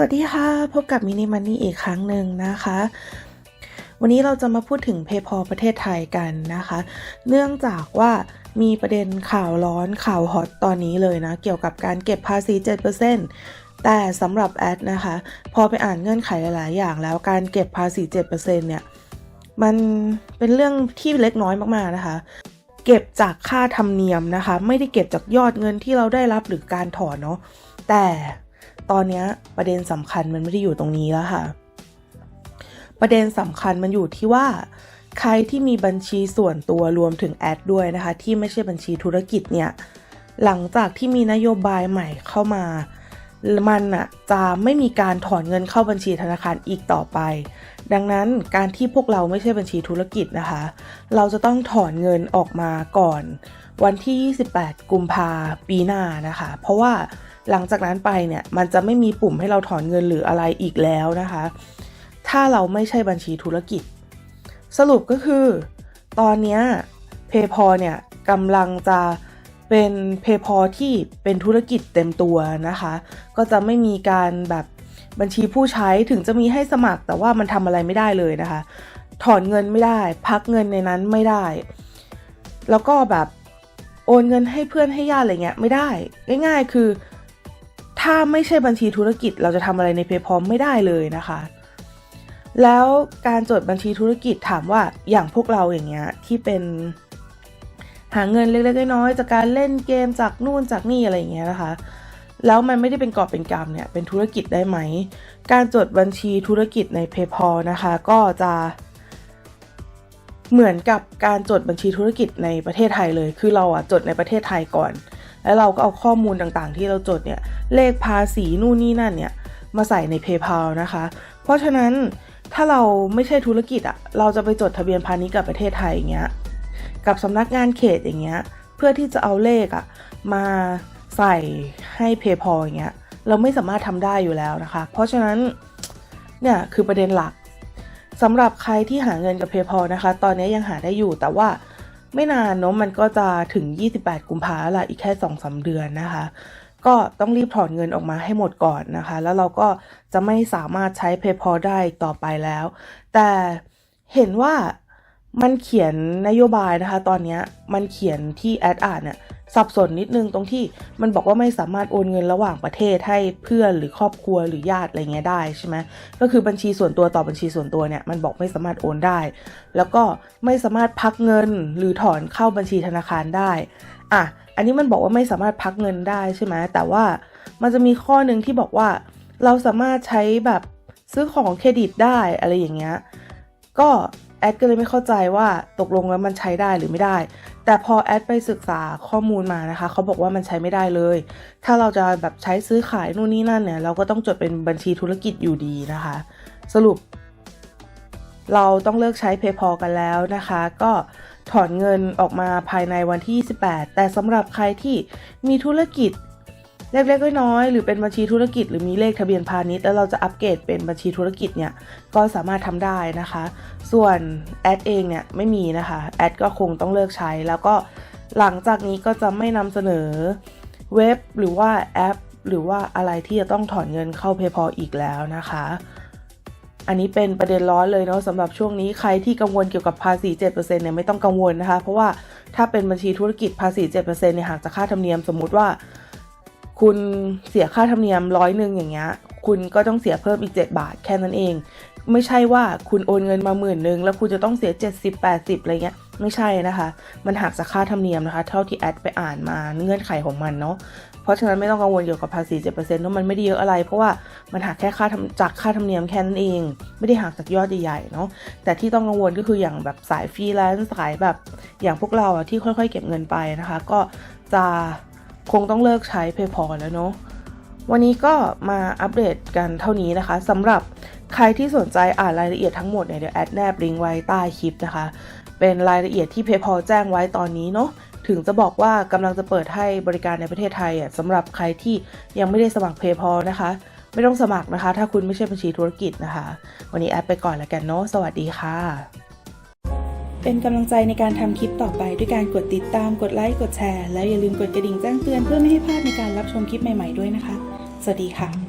สวัสดีค่ะ พบกับมินิมันนี่อีกครั้งหนึ่งนะคะ วันนี้เราจะมาพูดถึงเพย์พอประเทศไทยกันนะคะ เนื่องจากว่ามีประเด็นข่าวร้อนข่าวฮอตตอนนี้เลยนะ เกี่ยวกับการเก็บภาษี 7%แต่สำหรับแอดนะคะ พอไปอ่านเงื่อนไขหลาย ๆ อย่างแล้วการเก็บภาษี 7%เนี่ย มันเป็นเรื่องที่เล็กน้อยมาก ๆ นะคะเก็บจากค่าธรรมเนียมนะคะ ไม่ได้เก็บจากยอดเงินที่เราได้รับหรือการถอนเนาะแต่ ตอนนี้ประเด็นสำคัญมันไม่ได้อยู่ตรงนี้แล้วค่ะ ประเด็นสำคัญมันอยู่ที่ว่า ใครที่มีบัญชีส่วนตัวรวมถึงแอดด้วยนะคะ ที่ไม่ใช่บัญชีธุรกิจเนี่ย หลังจากที่มีนโยบายใหม่เข้ามา มันอะจะไม่มีการถอนเงินเข้าบัญชีธนาคารอีกต่อไป ดังนั้นการที่พวกเราไม่ใช่บัญชีธุรกิจนะคะ เราจะต้องถอนเงินออกมาก่อน วันที่ 28 กุมภาปีหน้านะคะ เพราะว่าหลังจากนั้นไปเนี่ยมันจะไม่มีปุ่มให้เราถอนเงินหรืออะไรอีกแล้วนะคะ ถ้าเราไม่ใช่บัญชีธุรกิจ สรุปก็คือ ตอนเนี้ย PayPal เนี่ยกำลังจะเป็น PayPal ที่เป็นธุรกิจเต็มตัวนะคะ ก็จะไม่มีการแบบ บัญชีผู้ใช้ถึงจะมีให้สมัคร แต่ว่ามันทำอะไรไม่ได้เลยนะคะ ถอนเงินไม่ได้ พักเงินในนั้นไม่ได้ แล้วก็แบบโอนเงินให้เพื่อนให้ญาติอะไรเงี้ยไม่ได้ ง่าย ๆ คือ ถ้าไม่ใช่บัญชีธุรกิจ เราจะทำอะไรใน PayPal ไม่ได้เลยนะคะ แล้วการจดบัญชีธุรกิจถามว่าอย่างพวกเราอย่างเงี้ยที่เป็นหาเงินเล็กๆน้อยๆจากการเล่นเกมจากนู่นจากนี่อะไรอย่างเงี้ยนะคะ แล้วมันไม่ได้เป็นกอบเป็นกำเนี่ยเป็นธุรกิจได้ไหม การจดบัญชีธุรกิจใน PayPal นะคะ ก็จะเหมือนกับการจดบัญชีธุรกิจในประเทศไทยเลย คือเราอะจดในประเทศไทยก่อน แล้วเราก็เอาข้อมูลต่างๆ ที่เราจดเนี่ย เลขภาษีนู่นนี่นั่นเนี่ย มาใส่ใน PayPal นะคะ เพราะฉะนั้นถ้าเราไม่ใช่ธุรกิจอะเราจะไปจดทะเบียนพาณิชย์กับประเทศไทยอย่างเงี้ย กับสำนักงานเขตอย่างเงี้ย เพื่อที่จะเอาเลขอะมาใส่ ให้ PayPal อย่างเงี้ยเราไม่สามารถทำได้อยู่แล้วนะคะ เพราะฉะนั้นเนี่ยคือประเด็นหลักสำหรับใครที่หาเงินกับ PayPal นะคะ ตอนนี้ยังหาได้อยู่แต่ว่าไม่นานเนาะมันก็จะถึง 28 กุมภาพันธ์ละอีกแค่2-3เดือนนะคะ ก็ต้องรีบถอนเงินออกมาให้หมดก่อนนะคะ แล้วเราก็จะไม่สามารถใช้ PayPal ได้ต่อไปแล้ว แต่เห็นว่า มันเขียนนโยบายนะคะ ตอนนี้มันเขียนที่แอดอ่านเนี่ยสับสนนิดนึงตรงที่มันบอกว่าไม่สามารถโอนเงินระหว่างประเทศให้เพื่อนหรือครอบครัวหรือญาติอะไรเงี้ยได้ใช่ไหมก็คือบัญชีส่วนตัวต่อบัญชีส่วนตัวเนี่ยมันบอกไม่สามารถโอนได้ แล้วก็ไม่สามารถพักเงินหรือถอนเข้าบัญชีธนาคารได้อะอันนี้มันบอกว่าไม่สามารถพักเงินได้ใช่ไหมแต่ว่ามันจะมีข้อหนึ่งที่บอกว่า เราสามารถใช้แบบซื้อของเครดิตได้อะไรอย่างเงี้ยก็ แอดก็เลยไม่เข้าใจว่าตกลงแล้วมันใช้ได้หรือไม่ได้ แต่พอแอดไปศึกษาข้อมูลมานะคะ เขาบอกว่ามันใช้ไม่ได้เลย ถ้าเราจะแบบใช้ซื้อขายนู่นนี่นั่นเนี่ย เราก็ต้องจดเป็นบัญชีธุรกิจอยู่ดีนะคะ สรุป เราต้องเลิกใช้ PayPal กันแล้วนะคะ ก็ถอนเงินออกมาภายในวันที่ 28 แต่สำหรับใครที่มีธุรกิจ เล็กๆน้อยๆหรือเป็นบัญชีธุรกิจ หรือมีเลขทะเบียนพาณิชย์แล้วเราจะอัปเกรดเป็นบัญชีธุรกิจเนี่ยก็สามารถทำได้นะคะ ส่วนแอดเองเนี่ยไม่มีนะคะแอดก็คงต้องเลิกใช้ แล้วก็หลังจากนี้ก็จะไม่นำเสนอเว็บหรือว่าแอป หรือว่าอะไรที่จะต้องถอนเงินเข้า PayPal อีกแล้วนะคะอันนี้เป็นประเด็นร้อนเลยเนาะสำหรับช่วงนี้ใครที่กังวลเกี่ยวกับภาษี 7%เนี่ยไม่ต้องกังวลนะคะ เพราะว่าถ้าเป็นบัญชีธุรกิจภาษี 7%เนี่ยหากจากค่าธรรมเนียมสมมุติว่า คุณเสียค่าธรรมเนียมร้อยหนึ่งอย่างเงี้ย คุณก็ต้องเสียเพิ่มอีก 7 บาทแค่นั้นเอง ไม่ใช่ว่าคุณโอนเงินมาหมื่นหนึ่งแล้วคุณจะต้องเสีย 70 80อะไรเงี้ย ไม่ใช่นะคะ มันหักจากค่าธรรมเนียมนะคะ เท่าที่แอดไปอ่านมาเงื่อนไขของมันเนาะ เพราะฉะนั้นไม่ต้องกังวลเกี่ยวกับภาษี 7%เพราะมันไม่ได้เยอะอะไร เพราะว่ามันหักแค่ค่าทำจากค่าธรรมเนียมแค่นั้นเอง ไม่ได้หักจากยอดใหญ่ๆเนาะ แต่ที่ต้องกังวลก็คืออย่างแบบสายฟรีแลนซ์สายแบบอย่างพวกเราอะที่ค่อย ๆ เก็บเงินไปนะคะ ก็จะ คงต้องเลิกใช้ PayPal แล้วเนาะวันนี้ก็มาอัปเดตกันเท่านี้นะคะสำหรับใครที่สนใจอ่านรายละเอียดทั้งหมดเนี่ยเดี๋ยวแอดแนบลิงก์ไว้ใต้คลิปนะคะ เป็นรายละเอียดที่ PayPal แจ้งไว้ตอนนี้เนาะถึงจะบอกว่ากำลังจะเปิดให้บริการในประเทศไทยอะสำหรับใครที่ยังไม่ได้สมัคร PayPal นะคะ ไม่ต้องสมัครนะคะ ถ้าคุณไม่ใช่บัญชีธุรกิจนะคะ วันนี้แอดไปก่อนแล้วกันเนาะสวัสดีค่ะ เป็นกำลังใจในการทำคลิปต่อไปด้วยการกดติดตาม กดไลค์ กดแชร์ แล้วอย่าลืมกดกระดิ่งแจ้งเตือนเพื่อไม่ให้พลาดในการรับชมคลิปใหม่ๆด้วยนะคะ สวัสดีค่ะ